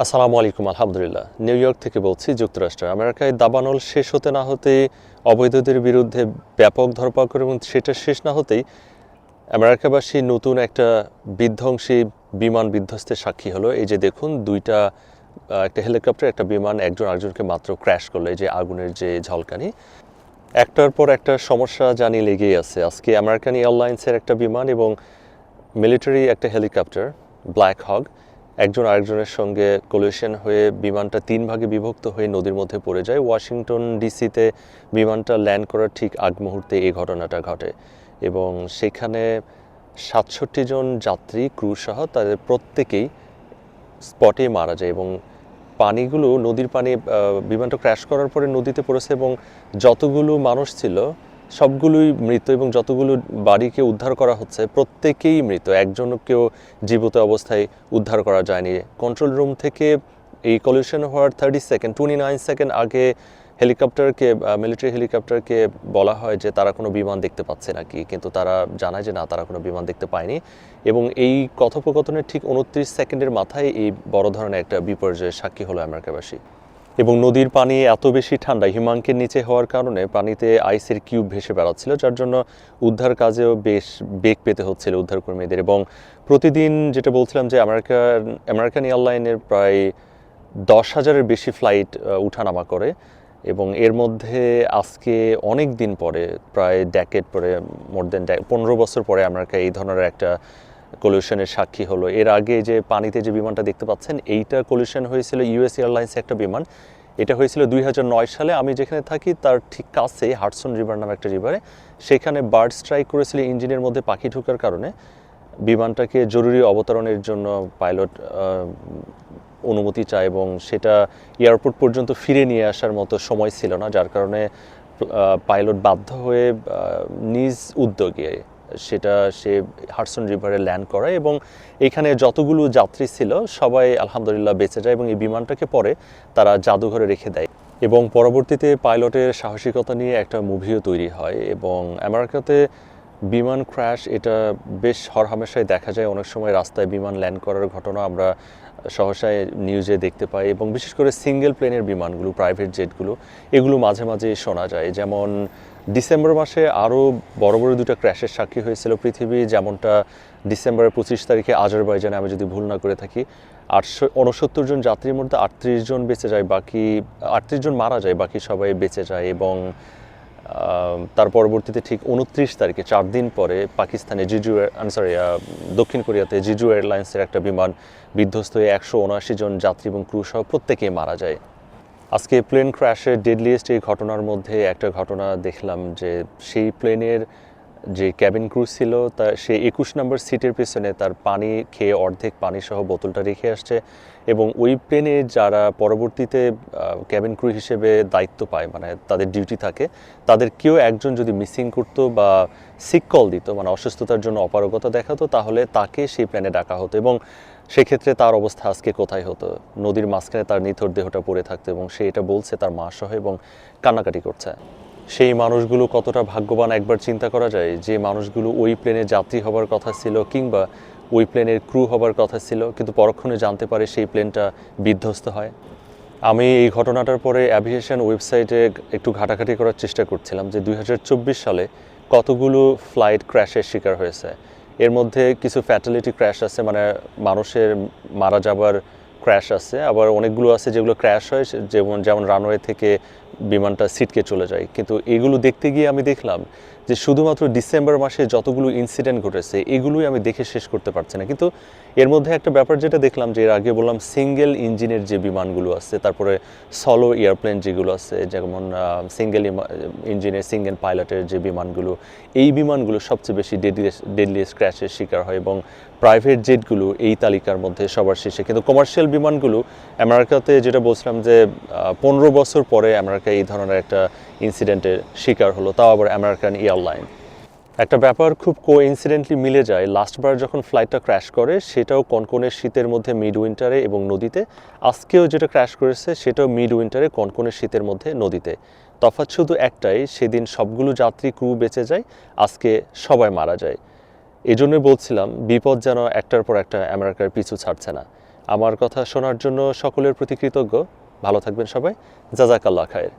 আসসালামু আলাইকুম, আলহামদুলিল্লাহ। নিউ ইয়র্ক থেকে বলছি যুক্তরাষ্ট্র আমেরিকায় দাবানল শেষ হতে না হতে অবৈধদের বিরুদ্ধে ব্যাপক ধরপাকড় এবং সেটা শেষ না হতেই আমেরিকাবাসী নতুন একটা বিধ্বংসী বিমান বিধ্বস্তের সাক্ষী হলো। এই যে দেখুন, দুইটা একটা হেলিকপ্টার, একটা বিমান, একজন আরেকজনকে মাত্র ক্র্যাশ করল। এই যে আগুনের যে ঝলকানি, একটার পর একটা সমস্যা জানি লেগেই আছে। আজকে আমেরিকান এয়ারলাইন্সের একটা বিমান এবং মিলিটারি একটা হেলিকপ্টার ব্ল্যাক হগ একজন আরেকজনের সঙ্গে কলিউশন হয়ে বিমানটা তিন ভাগে বিভক্ত হয়ে নদীর মধ্যে পড়ে যায়। ওয়াশিংটন ডিসিতে বিমানটা ল্যান্ড করার ঠিক আগ মুহূর্তে এই ঘটনাটা ঘটে এবং সেখানে সাতষট্টি জন যাত্রী ক্রু সহ তাদের প্রত্যেকেই স্পটে মারা যায় এবং পানিগুলো নদীর পানি বিমানটা ক্র্যাশ করার পরে নদীতে পড়েছে এবং যতগুলো মানুষ ছিল সবগুলোই মৃত এবং যতগুলো বাড়িকে উদ্ধার করা হচ্ছে, প্রত্যেকেই মৃত। একজনকেও জীবিত অবস্থায় উদ্ধার করা যায়নি। কন্ট্রোল রুম থেকে এই কলিউশন হওয়ার thirty second twenty nine second আগে হেলিকপ্টারকে মিলিটারি হেলিকপ্টারকে বলা হয় যে তারা কোনো বিমান দেখতে পাচ্ছে নাকি। কিন্তু তারা জানায় যে না, তারা কোনো বিমান দেখতে পায়নি। এবং এই কথোপকথনের ঠিক উনত্রিশ সেকেন্ডের মাথায় এই বড় ধরনের একটা বিপর্যয়ের সাক্ষী হলো আমেরিকাবাসী এবং নদীর পানি এত বেশি ঠান্ডা, হিমাঙ্কের নিচে হওয়ার কারণে পানিতে আইসের কিউব ভেসে বেড়াচ্ছিল, যার জন্য উদ্ধার কাজেও বেশ বেগ পেতে হচ্ছিল উদ্ধারকর্মীদের। এবং প্রতিদিন যেটা বলছিলাম যে আমেরিকান আমেরিকান এয়ারলাইনের প্রায় দশ হাজারের বেশি ফ্লাইট উঠানামা করে এবং এর মধ্যে আজকে অনেক দিন পরে, প্রায় ড্যাকেট পরে মোর দেন পনেরো বছর পরে আমেরিকা এই ধরনের একটা কলিউশনের সাক্ষী হলো। এর আগে যে পানিতে যে বিমানটা দেখতে পাচ্ছেন, এইটা কলিউশন হয়েছিল ইউএস এয়ারলাইন্স একটা বিমান। এটা হয়েছিল দুই হাজার নয় সালে। আমি যেখানে থাকি, তার ঠিক কাছে হার্টসন রিভার নামে একটা রিভারে। সেখানে বার্ড স্ট্রাইক করেছিল ইঞ্জিনের মধ্যে পাখি ঢোকার কারণে। বিমানটাকে জরুরি অবতরণের জন্য পাইলট অনুমতি চায় এবং সেটা এয়ারপোর্ট পর্যন্ত ফিরে নিয়ে আসার মতো সময় ছিল না, যার কারণে পাইলট বাধ্য হয়ে নিজ উদ্যোগে সেটা সে হার্সন রিভারে ল্যান্ড করায় এবং এখানে যতগুলো যাত্রী ছিল, সবাই আলহামদুলিল্লাহ বেঁচে যায় এবং এই বিমানটাকে পরে তারা জাদুঘরে রেখে দেয়। এবং পরবর্তীতে পাইলটের সাহসিকতা নিয়ে একটা মুভিও তৈরি হয় এবং আমেরিকাতে বিমান ক্র্যাশ এটা বেশ হরহামেশাই দেখা যায়। অনেক সময় রাস্তায় বিমান ল্যান্ড করার ঘটনা আমরা সহসায় নিউজে দেখতে পাই এবং বিশেষ করে সিঙ্গেল প্লেনের বিমানগুলো প্রাইভেট জেটগুলো এগুলো মাঝে মাঝে শোনা যায়। যেমন ডিসেম্বর মাসে আরও বড় বড় দুটো ক্র্যাশের সাক্ষী হয়েছিল পৃথিবী, যেমনটা ডিসেম্বরের পঁচিশ তারিখে আজারবাইজানে আমি যদি ভুল না করে থাকি, আটশো উনসত্তর জন যাত্রীর মধ্যে আটত্রিশ জন বেঁচে যায়, বাকি আটত্রিশ জন মারা যায়, বাকি সবাই বেঁচে যায় এবং তার পরবর্তীতে ঠিক উনত্রিশ তারিখে, চার দিন পরে পাকিস্তানে জিজু সরি দক্ষিণ কোরিয়াতে জিজু এয়ারলাইন্সের একটা বিমান বিধ্বস্ত হয়ে একশো উনআশি জন যাত্রী এবং ক্রু সহ প্রত্যেকেই মারা যায়। আজকে প্লেন ক্র্যাশের ডেডলিয়েস্ট এই ঘটনার মধ্যে একটা ঘটনা দেখলাম যে সেই প্লেনের যে ক্যাবিন ক্রু ছিল, তা সে একুশ নম্বর সিটের পেছনে তার পানি খেয়ে অর্ধেক পানি সহ বোতলটা রেখে আসছে এবং ওই প্লেনে যারা পরবর্তীতে ক্যাবিন ক্রু হিসেবে দায়িত্ব পায় মানে তাদের ডিউটি থাকে, তাদের কেউ একজন যদি মিসিং করতো বা সিক কল দিত মানে অসুস্থতার জন্য অপারগতা দেখাতো, তাহলে তাকে সেই প্ল্যানে ডাকা হতো এবং সেক্ষেত্রে তার অবস্থা আজকে কোথায় হতো? নদীর মাঝখানে তার নিথর দেহটা পড়ে থাকতো এবং সে এটা বলছে তার মা সহ এবং কান্নাকাটি করছে। সেই মানুষগুলো কতটা ভাগ্যবান একবার চিন্তা করা যায়? যে মানুষগুলো ওই প্লেনে যাত্রী হবার কথা ছিল কিংবা ওই প্লেনের ক্রু হবার কথা ছিল, কিন্তু পরক্ষণে জানতে পারে সেই প্লেনটা বিধ্বস্ত হয়। আমি এই ঘটনাটার পরে অ্যাভিয়েশন ওয়েবসাইটে একটু ঘাটাঘাটি করার চেষ্টা করছিলাম যে দু হাজার চব্বিশ সালে কতগুলো ফ্লাইট ক্র্যাশের শিকার হয়েছে। এর মধ্যে কিছু ফ্যাটালিটি ক্র্যাশ আছে মানে মানুষের মারা যাবার ক্র্যাশ আছে আবার অনেকগুলো আছে যেগুলো ক্র্যাশ হয় যেমন যেমন রানওয়ে থেকে বিমানটা সিটকে চলে যায়। কিন্তু এগুলো দেখতে গিয়ে আমি দেখলাম যে শুধুমাত্র ডিসেম্বর মাসে যতগুলো ইনসিডেন্ট ঘটেছে, এগুলোই আমি দেখে শেষ করতে পারছি না। কিন্তু এর মধ্যে একটা ব্যাপার যেটা দেখলাম যে, এর আগে বললাম সিঙ্গেল ইঞ্জিনের যে বিমানগুলো আছে, তারপরে সলো এয়ারপ্লেন যেগুলো আছে, যেমন সিঙ্গেল ইঞ্জিনের সিঙ্গেল পাইলটের যে বিমানগুলো, এই বিমানগুলো সবচেয়ে বেশি ডেডলিয়েস্ট ডেডলিয়েস্ট ক্র্যাশের শিকার হয় এবং প্রাইভেট জেটগুলো এই তালিকার মধ্যে সবার শেষে। কিন্তু কমার্শিয়াল বিমানগুলো, আমেরিকাতে যেটা বলছিলাম যে পনেরো বছর পরে আমেরিকা এই ধরনের একটা ইনসিডেন্টের শিকার হলো, তাও আবার আমেরিকান এয়ারলাইন একটা ব্যাপার খুব কো ইনসিডেন্টলি মিলে যায়। লাস্টবার যখন ফ্লাইটটা ক্র্যাশ করে, সেটাও কনকনে শীতের মধ্যে মিড উইন্টারে এবং নদীতে। আজকেও যেটা ক্র্যাশ করেছে, সেটাও মিড উইন্টারে কনকনে শীতের মধ্যে নদীতে। তফাৎ শুধু একটাই, সেদিন সবগুলো যাত্রী ক্রু বেঁচে যায়, আজকে সবাই মারা যায়। এই জন্যই বলছিলাম, বিপদ যেন একটার পর একটা আমেরিকার পিছু ছাড়ছে না। আমার কথা শোনার জন্য সকলের প্রতি কৃতজ্ঞ। ভালো থাকবেন সবাই। জাজাকাল্লা খায়ের।